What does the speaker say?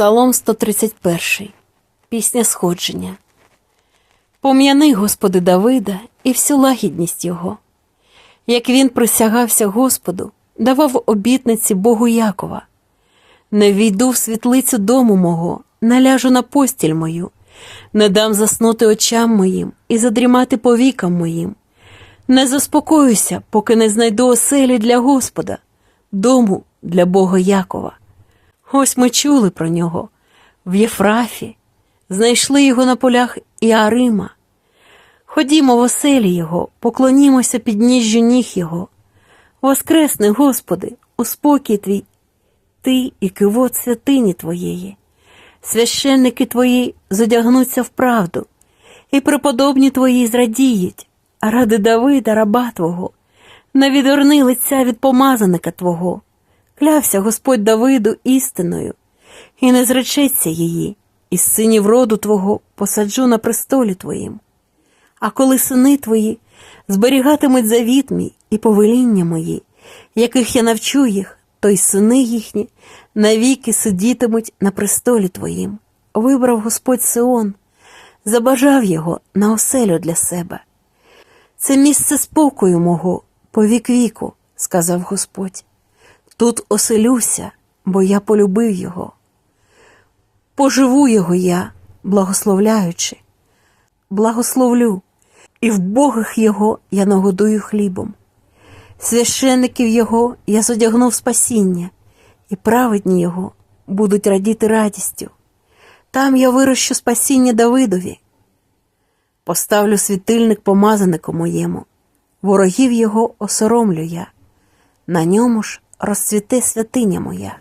Псалом 131. Пісня сходження. Пом'яни, Господи Давида, і всю лагідність його. Як він присягався Господу, давав обітниці Богу Якова. Не війду в світлицю дому мого, наляжу на постіль мою, не дам заснути очам моїм і задрімати повікам моїм. Не заспокоюся, поки не знайду оселі для Господа, дому для Бога Якова. Ось ми чули про нього в Єфрафі, знайшли його на полях Іарима. Ходімо в оселі його, поклонімося під ніжжю ніг його. Воскресни, Господи, у спокій твій, ти і кивот святині Твоєї. Священники Твої зодягнуться в правду, і преподобні Твої зрадіють, ради Давида, раба Твого, не відверни лиця від помазаника Твого. Клявся Господь Давиду істиною, і не зречеться її, із синів роду Твого посаджу на престолі Твоїм. А коли сини твої зберігатимуть завіт мій і повеління мої, яких я навчу їх, то й сини їхні навіки сидітимуть на престолі твоїм. Вибрав Господь Сион, забажав його на оселю для себе. Це місце спокою мого по вік віку, сказав Господь. Тут оселюся, бо я полюбив його. Поживу його я, благословляючи, благословлю, і в богах його я нагодую хлібом. Священників його я зодягну в спасіння, і праведні його будуть радіти радістю. Там я вирощу спасіння Давидові. Поставлю світильник помазанику моєму, ворогів його осоромлю я, на ньому ж розцвіте святиня моя.